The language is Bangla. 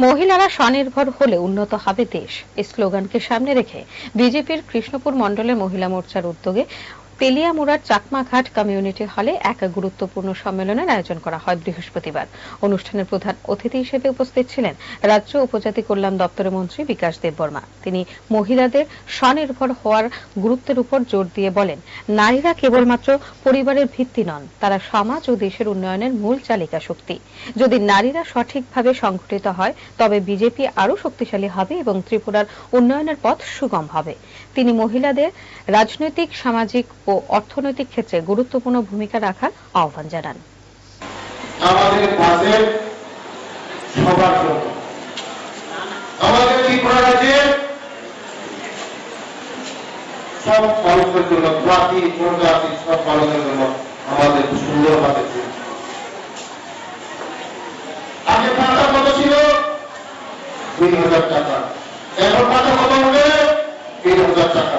মহিলারা স্বনির্ভর হলে উন্নত হবে দেশ। এই স্লোগানকে সামনে রেখে বিজেপির কৃষ্ণপুর মণ্ডলের মহিলা মোর্চার উদ্যোগে পেলিয়ামুড়ার চাকমাঘাট কমিউনিটি হলে এক গুরুত্বপূর্ণ সম্মেলনের আয়োজন করা হয় বৃহস্পতিবার। অনুষ্ঠানের প্রধান অতিথি হিসেবে উপস্থিত ছিলেন রাজ্য উপজাতি কল্যাণ দপ্তরের মন্ত্রী বিকাশ দেববর্মা। তিনি মহিলাদের স্বনির্ভর হওয়ার গুরুত্বের উপর জোর দিয়ে বলেন, নারীরা কেবলমাত্র পরিবারের ভিত্তি নন, তারা সমাজ ও দেশের উন্নয়নের মূল চালিকা শক্তি। যদি নারীরা সঠিকভাবে সংগঠিত হয়, তবে বিজেপি আরও শক্তিশালী হবে এবং ত্রিপুরার উন্নয়নের পথ সুগম হবে। তিনি মহিলাদের রাজনৈতিক, সামাজিক অর্থনৈতিক ক্ষেত্রে গুরুত্বপূর্ণ ভূমিকা রাখার আহ্বান জানান। আমাদের সবার জন্য। আমাদের সব মানুষের জন্য, জাতি, প্রজাতি সব মানুষের জন্য আমাদের আগে কত ছিল? হাজার টাকা। এখন কত হবে? তিন হাজার টাকা।